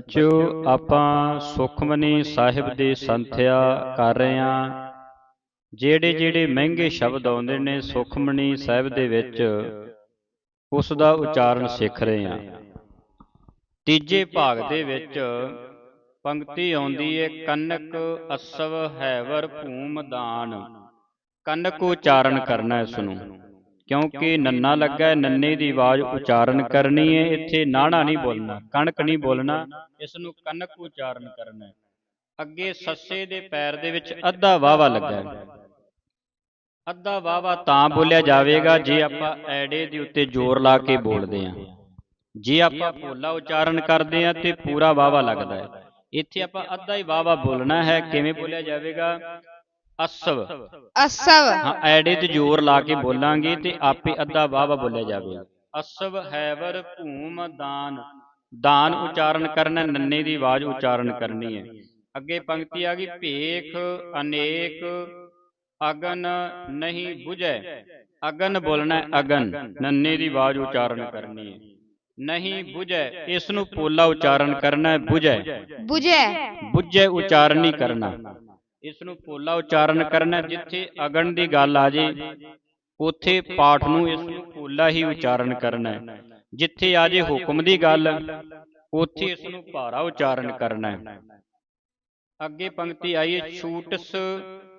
ਬੱਚਿਓ, ਆਪਾਂ ਸੁਖਮਨੀ ਸਾਹਿਬ ਦੀ ਸੰਥਿਆ ਕਰ ਰਹੇ ਹਾਂ। ਜਿਹੜੇ ਜਿਹੜੇ ਮਹਿੰਗੇ ਸ਼ਬਦ ਆਉਂਦੇ ਨੇ ਸੁਖਮਨੀ ਸਾਹਿਬ ਦੇ ਵਿੱਚ ਉਸ ਦਾ ਉਚਾਰਨ ਸਿੱਖ ਰਹੇ ਹਾਂ। ਤੀਜੇ ਭਾਗ ਦੇ ਵਿੱਚ ਪੰਕਤੀ ਆਉਂਦੀ ਹੈ ਕੰਨਕ ਅਸਵ ਹੈਵਰ ਭੂਮ ਦਾਨ। ਕੰਨਕ ਉਚਾਰਨ ਕਰਨਾ ਇਸ ਨੂੰ। ਕਿਉਂਕਿ ਨੰਨਾ ਲੱਗਾ ਨੰਨੇ ਦੀ ਆਵਾਜ਼ ਉਚਾਰਨ ਕਰਨੀ ਹੈ, ਇੱਥੇ ਨਾਣਾ ਨਹੀਂ ਬੋਲਣਾ, ਕਣਕ ਨਹੀਂ ਬੋਲਣਾ ਇਸ ਨੂੰ ਕਨਕ ਉਚਾਰਨ ਕਰਨਾ ਹੈ। ਅੱਗੇ ਸੱਸੇ ਦੇ ਪੈਰ ਦੇ ਵਿੱਚ ਅੱਧਾ ਵਾਵਾ ਲੱਗਾ ਅੱਧਾ ਵਾਵਾ ਤਾਂ ਬੋਲਿਆ ਜਾਵੇਗਾ, ਜੇ ਆਪਾਂ ਐੜੇ ਦੇ ਉੱਤੇ ਜ਼ੋਰ ਲਾ ਕੇ ਬੋਲਦੇ ਹਾਂ। ਜੇ ਆਪਾਂ ਭੋਲਾ ਉਚਾਰਨ ਕਰਦੇ ਹਾਂ, ਤੇ ਪੂਰਾ ਵਾਵਾ ਲੱਗਦਾ ਹੈ। ਇੱਥੇ ਆਪਾਂ ਅੱਧਾ ਹੀ ਵਾਵਾ ਬੋਲਣਾ ਹੈ, ਕਿਵੇਂ ਬੋਲਿਆ ਜਾਵੇਗਾ? ਅਸਵ। ਅਸਵ। ਹਾਂ ਐੜੇ ਤੇ ਜ਼ੋਰ ਲਾ ਕੇ ਬੋਲਾਂਗੇ ਤੇ ਆਪੇ ਅੱਧਾ ਵਾਵਾ ਬੋਲਿਆ ਜਾਵੇਗਾ ਅਸਵ ਹੈਵਰ ਭੂਮ ਦਾਨ। ਦਾਨ ਉਚਾਰਨ ਕਰਨਾ ਨੰਨੇ ਦੀ ਆਵਾਜ਼ ਉਚਾਰਨ ਕਰਨੀ ਹੈ। ਅੱਗੇ ਪੰਕਤੀ ਆ ਗਈ ਭੇਖ ਅਨੇਕ ਅਗਨ ਨਹੀਂ ਬੁਝੈ। ਅਗਨ ਬੋਲਣਾ ਅਗਨ ਨੰਨੇ ਦੀ ਆਵਾਜ਼ ਉਚਾਰਨ ਕਰਨੀ ਹੈ। ਨਹੀਂ ਬੁਝੈ ਇਸ ਨੂੰ ਪੋਲਾ ਉਚਾਰਨ ਕਰਨਾ ਹੈ 부ਝੈ ਬੁਝੈ 부ਝੈ ਉਚਾਰਨ ਨਹੀਂ ਕਰਨਾ। ਇਸ ਨੂੰ ਪੋਲਾ ਉਚਾਰਨ ਕਰਨਾ ਜਿੱਥੇ ਅਗਣ ਦੀ ਗੱਲ ਆ ਜੇ, ਉੱਥੇ ਪਾਠ ਨੂੰ ਇਸ ਨੂੰ ਪੋਲਾ ਹੀ ਉਚਾਰਨ ਕਰਨਾ ਹੈ। ਜਿੱਥੇ ਆ ਜੇ ਹੁਕਮ ਦੀ ਗੱਲ, ਉੱਥੇ ਇਸ ਨੂੰ ਭਾਰਾ ਉਚਾਰਨ ਕਰਨਾ ਹੈ। ਅੱਗੇ ਪੰਕਤੀ ਆਈ ਛੂਟਸ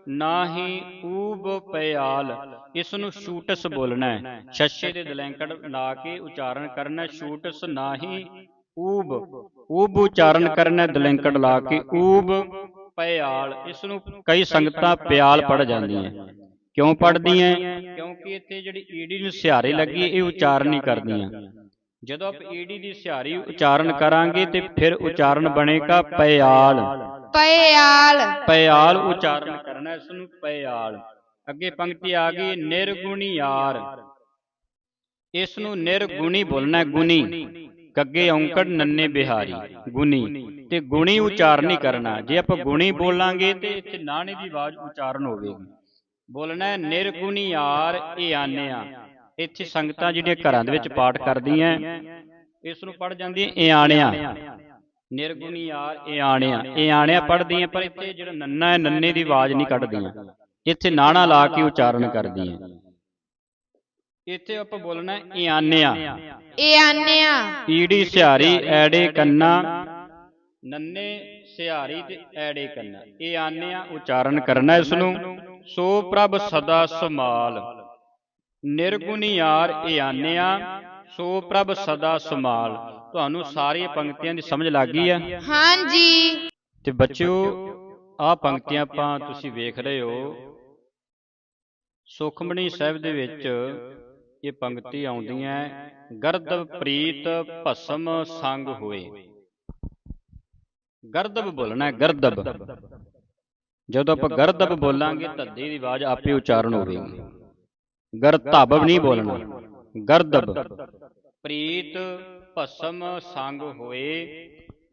ਨਾ ਹੀ ਊਬ ਪਿਆਲ ਇਸ ਨੂੰ ਛੂਟਸ ਬੋਲਣਾ ਹੈ। ਛੱਛੇ ਦੇ ਦਲੈਂਕੜ ਲਾ ਕੇ ਉਚਾਰਨ ਕਰਨਾ ਛੂਟਸ ਨਾ ਹੀ ਊਬ। ਊਬ ਉਚਾਰਨ ਕਰਨਾ ਦਲੈਂਕੜ ਲਾ ਕੇ, ਊਬ ਪਿਆਲ ਇਸ ਨੂੰ ਕਈ ਸੰਗਤਾਂ ਪਿਆਲ ਪੜ ਜਾਂਦੀਆਂ ਕਿਉਂ ਪੜਦੀਆਂ ਕਿਉਂਕਿ ਇੱਥੇ ਜਿਹੜੀ ਈੜੀ ਨੂੰ ਸਿਹਾਰੇ ਲੱਗੀ ਇਹ ਉਚਾਰਨ ਨਹੀਂ ਕਰਦੀਆਂ। ਜਦੋਂ ਆਪਾਂ ਈੜੀ ਦੀ ਸਿਹਾਰੀ ਉਚਾਰਨ ਕਰਾਂਗੇ ਤੇ ਫਿਰ ਉਚਾਰਨ ਬਣੇਗਾ ਪਿਆਲ ਪਿਆਲ ਪਿਆਲ ਉਚਾਰਨ ਕਰਨਾ ਇਸ ਨੂੰ ਪਿਆਲ ਅੱਗੇ ਪੰਕਤੀ ਆ ਗਈ ਨਿਰਗੁਣੀਆਰ। ਇਸ ਨੂੰ ਨਿਰਗੁਣੀ ਬੋਲਣਾ ਗੁਣੀ। ਗੱਗੇ ਔਂਕੜ ਨੰਨੇ ਬਿਹਾਰੀ ਗੁਣੀ। ਤੇ ਗੁਣੀ ਉਚਾਰਨ ਨਹੀਂ ਕਰਨਾ। ਜੇ ਆਪਾਂ ਗੁਣੀ ਬੋਲਾਂਗੇ ਤੇ ਇੱਥੇ ਨਾਣੇ ਦੀ ਆਵਾਜ਼ ਉਚਾਰਨ ਹੋਵੇਗੀ। ਬੋਲਣਾ ਹੈ, ਨਿਰਗੁਣੀਆਰ ਇਹ ਆਨਿਆ ਇੱਥੇ ਸੰਗਤਾਂ ਜਿਹੜੀਆਂ ਘਰਾਂ ਦੇ ਵਿੱਚ ਪਾਠ ਕਰਦੀਆਂ ਇਸ ਨੂੰ ਪੜ ਜਾਂਦੀਆਂ ਇਹ ਆਣਿਆ ਨਿਰਗੁਣੀ ਯਾਰ ਇਹ ਆਣਿਆ ਇਹ ਆਣਿਆ ਪੜਦੀਆਂ ਪਰ ਇੱਥੇ ਜਿਹੜਾ ਨੰਨਾ ਹੈ ਨੰਨੇ ਦੀ ਆਵਾਜ਼ ਨਹੀਂ ਕੱਢਦੀਆਂ। ਇੱਥੇ ਨਾਣਾ ਲਾ ਕੇ ਉਚਾਰਨ ਕਰਦੀਆਂ। ਇੱਥੇ ਆਪਾਂ ਬੋਲਣਾ ਹੈ ਇਹ ਆਨਿਆ ਇਹ ਆਨਿਆ ਈੜੀ ਸਿਹਾਰੀ ਐੜੇ ਕੰਨਾ ਨੰਨੇ ਸਿਹਾਰੀ ਤੇ ਐੜੇ ਕੰਨਾ। ਇਹ ਆਨਿਆ ਉਚਾਰਨ ਕਰਨਾ ਇਸ ਨੂੰ। ਸੋ ਪ੍ਰਭ ਸਦਾ ਸਮਾਲ ਨਿਰਗੁਣੀ ਯਾਰ ਇਹ ਆਨਿਆ। ਸੋ ਪ੍ਰਭ ਸਦਾ ਸਮਾਲ ਤੁਹਾਨੂੰ ਸਾਰੀਆਂ ਪੰਕਤੀਆਂ ਦੀ ਸਮਝ ਲੱਗ ਗਈ ਆ ਹਾਂਜੀ। ਤੇ ਬੱਚਿਓ ਆਹ ਪੰਕਤੀਆਂ ਆਪਾਂ ਤੁਸੀਂ ਵੇਖ ਰਹੇ ਹੋ। ਸੁਖਮਣੀ ਸਾਹਿਬ ਦੇ ਵਿੱਚ ਇਹ ਪੰਕਤੀ ਆਉਂਦੀਆਂ ਗਰਦਬ ਪ੍ਰੀਤ ਭਸਮ ਸੰਗ ਹੋਏ। ਗਰਦਬ ਬੋਲਣਾ ਹੈ ਗਰਦਬ। ਜਦੋਂ ਆਪਾਂ ਗਰਦਬ ਬੋਲਾਂਗੇ ਧੱਦੇ ਦੀ ਆਵਾਜ਼ ਆਪੇ ਉਚਾਰਨ ਹੋਵੇਗੀ। ਗਰਧਬ ਨਹੀਂ ਬੋਲਣਾ। ਗਰਦਬ। ਪ੍ਰੀਤ ਭਸਮ ਸੰਗ ਹੋਏ।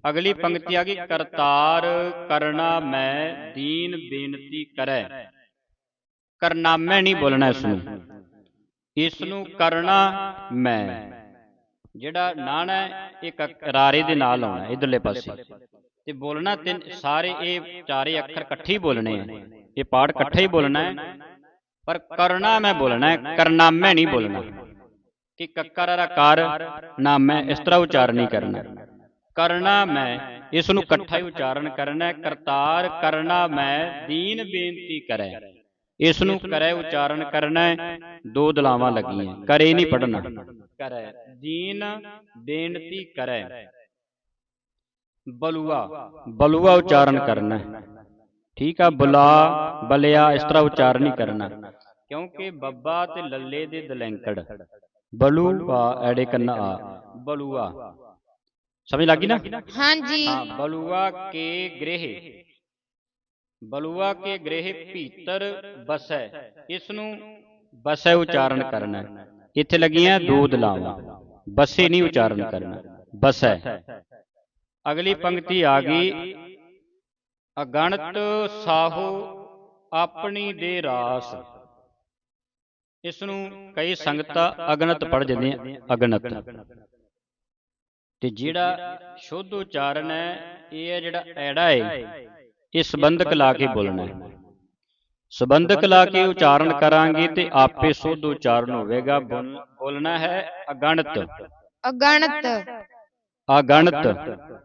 ਅਗਲੀ ਪੰਕਤੀ ਆ ਗਈ ਕਰਤਾਰ ਕਰਨਾ ਮੈਂ ਦੀਨ ਬੇਨਤੀ ਕਰੈ। ਕਰਨਾਮੈ ਨਹੀਂ ਬੋਲਣਾ ਇਸ ਨੂੰ। ਇਸ ਨੂੰ। ਕਰਨਾ ਮੈਂ। ਜਿਹੜਾ ਨਾਣਾ ਹੈ ਇਹ ਕ- ਰਾਰੇ ਦੇ ਨਾਲ ਆਉਣਾ। ਇਧਰਲੇ ਪਾਸੇ। ਤੇ ਬੋਲਣਾ ਤਿੰਨ ਸਾਰੇ ਇਹ ਚਾਰੇ ਅੱਖਰ ਇਕੱਠੇ ਹੀ ਬੋਲਣੇ ਆ। ਇਹ ਪਾਠ ਇਕੱਠਾ ਹੀ ਬੋਲਣਾ ਹੈ। ਪਰ ਕਰਨਾ ਮੈਂ ਬੋਲਣਾ ਹੈ ਕਰਨਾਮੈ ਨਹੀਂ ਬੋਲਣਾ। ਕਿ ਕੱਕਰ ਦਾ ਕਰ ਨਾਮੈ ਇਸ ਤਰ੍ਹਾਂ ਉਚਾਰਨ ਨਹੀਂ ਕਰਨਾ। ਕਰਨਾ ਮੈਂ ਇਸ ਨੂੰ ਇਕੱਠਾ ਹੀ ਉਚਾਰਨ ਕਰਨਾ ਹੈ। ਕਰਤਾਰ ਕਰਨਾ ਮੈਂ ਦੀਨ ਬੇਨਤੀ ਕਰੈ। ਇਸ ਨੂੰ ਕਰੈ ਉਚਾਰਨ ਕਰਨਾ ਹੈ। ਦੋ ਦਲਾਵਾਂ ਲੱਗੀਆਂ। ਕਰੇ ਨਹੀਂ ਪੜਨਾ ਕਰੈ। ਦੀਨ ਬੇਨਤੀ ਕਰੈ। ਬਲੂਆ। ਬਲੂਆ। ਉਚਾਰਨ ਕਰਨਾ। ਹੈ ਠੀਕ ਆ ਬੁਲਾ ਬਲਿਆ ਇਸ ਤਰ੍ਹਾਂ ਉਚਾਰਨ ਨਹੀਂ ਕਰਨਾ। ਕਿਉਂਕਿ ਬੱਬਾ ਤੇ ਲੱਲੇ ਦੇ ਦਲੈਂਕੜ। ਬਲੂਆ ਐੜੇ ਕੰਨਾ ਆ। ਬਲੂਆ। ਸਮਝ ਲੱਗੀ ਨਾ? ਹਾਂਜੀ। ਹਾਂ ਬਲੂਆ ਕੇ ਗ੍ਰਹਿ। ਬਲੂਆ ਕੇ ਗ੍ਰਹਿ ਭੀਤਰ ਬਸੈ। ਇਸ ਨੂੰ ਬਸੈ ਉਚਾਰਨ ਕਰਨਾ। ਹੈ। ਇੱਥੇ ਲੱਗੀਆਂ ਦੋ ਦਲਾਵਾਂ। ਬਸੇ ਨਹੀਂ ਉਚਾਰਨ ਕਰਨਾ। ਬਸੈ। ਅਗਲੀ ਪੰਕਤੀ ਆ ਗਈ ਅਗਣਤ ਸਾਹੋ ਆਪਣੀ ਦੇ ਰਾਸ। ਇਸ ਨੂੰ ਕਈ ਸੰਗਤਾਂ ਅਗਣਤ ਪੜ ਜਾਂਦੀਆਂ ਅਗਣਤ। ਤੇ ਜਿਹੜਾ ਸ਼ੁੱਧ ਉਚਾਰਨ ਹੈ ਇਹ ਹੈ ਜਿਹੜਾ ਐੜਾ ਹੈ ਇਹ ਸੰਬੰਧਕ ਲਾ ਕੇ ਬੋਲਣਾ ਹੈ। ਸੰਬੰਧਕ ਲਾ ਕੇ ਉਚਾਰਨ ਕਰਾਂਗੇ ਤੇ ਆਪੇ ਸ਼ੁੱਧ ਉਚਾਰਨ ਹੋਵੇਗਾ। ਬੋਲ- ਬੋਲਣਾ ਹੈ ਅਗਣਤ। ਅਗਣਤ। ਅਗਣਤ।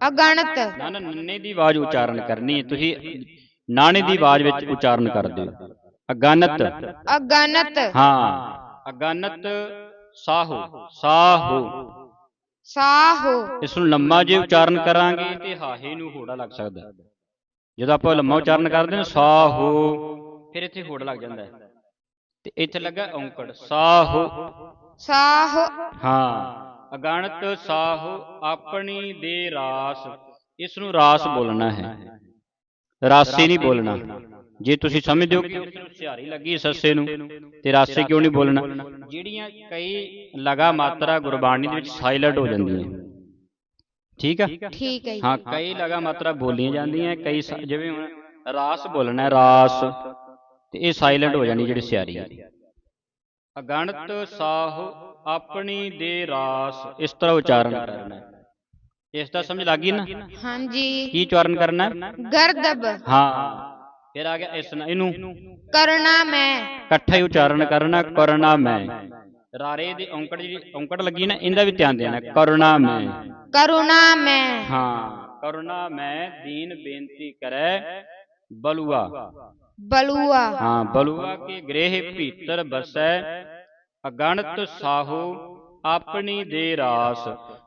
ਅਗਣਤ। ਨਾ ਨਾ ਨੰਨੇ ਦੀ ਆਵਾਜ਼ ਉਚਾਰਨ ਕਰਨੀ ਹੈ ਤੁਸੀਂ ਨਾਣੇ ਦੀ ਆਵਾਜ਼ ਵਿੱਚ ਉਚਾਰਨ ਕਰਦੇ ਹੋ। ਅਗਣਤ। ਅਗਣਤ। ਹਾਂ ਅਗਣਤ ਸਾਹੋ ਸਾਹੋ। ਸਾਹੋ। ਇਸ ਨੂੰ ਲੰਮਾ ਜੇ ਉਚਾਰਨ ਕਰਾਂਗੇ ਤੇ ਹਾਹੇ ਨੂੰ ਹੋੜਾ ਲੱਗ ਸਕਦਾ। ਜਦੋਂ ਆਪਾਂ ਲੰਮਾ ਉਚਾਰਨ ਕਰਦੇ ਹਾਂ ਸਾਹੋ ਫਿਰ ਇੱਥੇ ਹੋੜਾ ਲੱਗ ਜਾਂਦਾ ਹੈ। ਤੇ ਇੱਥੇ ਲੱਗਾ ਔਂਕੜ ਸਾਹੋ। ਸਾਹੋ। ਹਾਂ। ਅਗਣਤ ਸਾਹੋ ਆਪਣੀ ਦੇ ਰਾਸ। ਇਸ ਨੂੰ ਰਾਸ ਬੋਲਣਾ ਹੈ। ਰਾਸੇ ਨਹੀਂ ਬੋਲਣਾ। ਜੇ ਤੁਸੀਂ ਸਮਝਦੇ ਹੋ ਕਿ ਇਸ ਨੂੰ ਸਿਹਾਰੀ ਲੱਗੀ ਸੱਸੇ ਨੂੰ ਤੇ ਰਾਸੇ ਕਿਉਂ ਨਹੀਂ ਬੋਲਣਾ? ਜਿਹੜੀਆਂ ਕਈ ਲਗਾ ਮਾਤਰਾ ਗੁਰਬਾਣੀ ਦੇ ਵਿੱਚ ਸਾਇਲੈਂਟ ਹੋ ਜਾਂਦੀਆਂ ਠੀਕ ਆ? ਠੀਕ ਹੈ ਹਾਂ ਕਈ ਲਗਾ ਮਾਤਰਾ ਬੋਲੀਆਂ ਜਾਂਦੀਆਂ ਕਈ ਜਿਵੇਂ ਹੁਣ ਰਾਸ ਬੋਲਣਾ ਹੈ ਰਾਸ ਤੇ ਇਹ ਸਾਇਲੈਂਟ ਹੋ ਜਾਣੀ ਜਿਹੜੀ ਸਿਆਰੀ ਹੈ। ਅਗਣਤ ਸਾਹੁ ਆਪਣੀ ਦੇ ਰਾਸ। ਇਸ ਤਰ੍ਹਾਂ ਉਚਾਰਨ ਕਰਨਾ ਹੈ। ਇਸ ਦਾ ਸਮਝ ਲੱਗੀ ਨਾ? ਹਾਂਜੀ। ਕੀ ਉਚਾਰਨ ਕਰਨਾ ਹੈ? ਗਰਦਬ। ਹਾਂ। ਫਿਰ ਆ ਗਿਆ ਇਸ ਨਾਲ। ਇਹਨੂੰ? ਕਰਨਾ ਮੈਂ। ਇਕੱਠਾ ਹੀ ਉਚਾਰਨ ਕਰਨਾ ਕਰਨਾ ਮੈਂ। ਰਾਰੇ ਦੀ ਔਂਕੜ ਜਿਹੜੀ ਔਂਕੜ ਲੱਗੀ ਨਾ ਇਹਦਾ ਵੀ ਧਿਆਨ ਦੇਣਾ। ਕਰਨਾ ਮੈਂ। ਕਰੁਣਾ ਮੈਂ। ਹਾਂ। ਕਰੁਣਾ ਮੈਂ ਦੀਨ ਬੇਨਤੀ ਕਰੈ ਬਲੂਆ। ਬਲੂਆ। ਹਾਂ ਬਲੂਆ ਕੇ ਗ੍ਰਹਿ ਭੀਤਰ ਬਸੈ ਅਗਣਤ ਸਾਹੂ ਆਪਣੀ ਦੇ ਰਾਸ।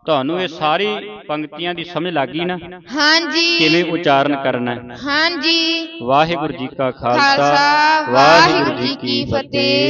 ਤੁਹਾਨੂੰ ਇਹ ਸਾਰੀ ਪੰਕਤੀਆਂ ਦੀ ਸਮਝ ਲੱਗੀ ਨਾ? ਹਾਂਜੀ। ਕਿਵੇਂ ਉਚਾਰਨ ਕਰਨਾ ਹੈ? ਹਾਂਜੀ। ਵਾਹਿਗੁਰੂ ਜੀ ਕਾ ਖਾਲਸਾ ਖਾਲਸਾ। ਵਾਹਿਗੁਰੂ ਜੀ ਕੀ ਫਤਿਹ।